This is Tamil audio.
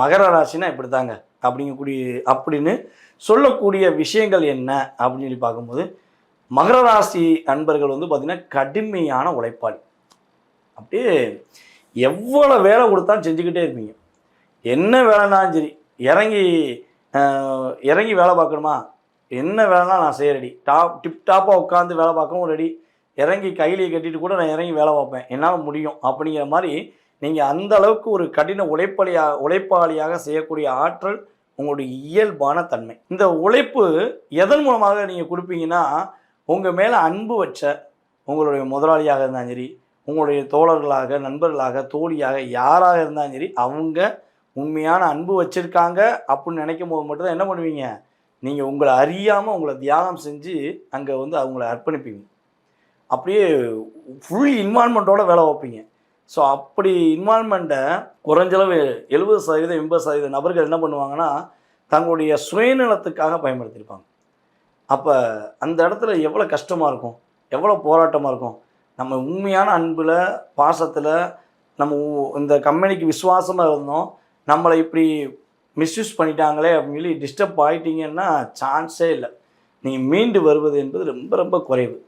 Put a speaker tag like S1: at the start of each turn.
S1: மகர ராசினா இப்படி தாங்க அப்படிங்கக்கூடிய அப்படின்னு சொல்லக்கூடிய விஷயங்கள் என்ன? அப்படின்னு சொல்லி பார்க்கும்போது மகர ராசி அன்பர்கள் வந்து பார்த்திங்கன்னா கடுமையான உழைப்பாளி. அப்படியே எவ்வளோ வேலை கொடுத்தாலும் செஞ்சுக்கிட்டே இருப்பீங்க. என்ன வேலைனாலும் சரி இறங்கி இறங்கி வேலை பார்க்கணுமா? என்ன வேலைனா நான் செய்ய ரெடி டாப் டிப் டாப்பாக உட்காந்து வேலை பார்க்கவும் ரெடி இறங்கி கையிலேயே கட்டிட்டு கூட நான் இறங்கி வேலை பார்ப்பேன். என்னால் முடியும். அப்படிங்கிற மாதிரி நீங்கள் அந்த அளவுக்கு ஒரு கடின உழைப்பாளியாக உழைப்பாளியாக செய்யக்கூடிய ஆற்றல் உங்களுடைய இயல்பான தன்மை. இந்த உழைப்பு எதன் மூலமாக நீங்கள் கொடுப்பீங்கன்னா உங்கள் மேலே அன்பு வச்ச உங்களுடைய முதலாளியாக இருந்தாலும் சரி உங்களுடைய தோழர்களாக நண்பர்களாக தோழியாக யாராக இருந்தாலும் சரி அவங்க உண்மையான அன்பு வச்சுருக்காங்க அப்படின்னு நினைக்கும் போது மட்டும்தான் என்ன பண்ணுவீங்க? நீங்கள் உங்களை அறியாமல் உங்களை தியாகம் செஞ்சு அங்கே வந்து அவங்கள அர்ப்பணிப்பீங்க. அப்படியே ஃபுல் இன்வால்மெண்ட்டோட வேலை வைப்பீங்க ஸோ அப்படி இன்வால்மெண்ட்டை குறைஞ்சளவு எழுபது சதவீதம் எண்பது சதவீத நபர்கள் என்ன பண்ணுவாங்கன்னா தங்களுடைய சுயநலத்துக்காக பயன்படுத்தியிருப்பாங்க. அப்போ அந்த இடத்துல எவ்வளோ கஷ்டமாக இருக்கும் எவ்வளோ போராட்டமாக இருக்கும் நம்ம உண்மையான அன்பில் பாசத்தில் நம்ம உ- இந்த கம்பெனிக்கு விசுவாசமாக இருந்தோம் நம்மளை இப்படி மிஸ்யூஸ் பண்ணிட்டாங்களே அப்படின்னு சொல்லி டிஸ்டர்ப் ஆகிட்டீங்கன்னா சான்ஸே இல்லை. நீங்கள் மீண்டு வருவது என்பது ரொம்ப ரொம்ப குறைவு.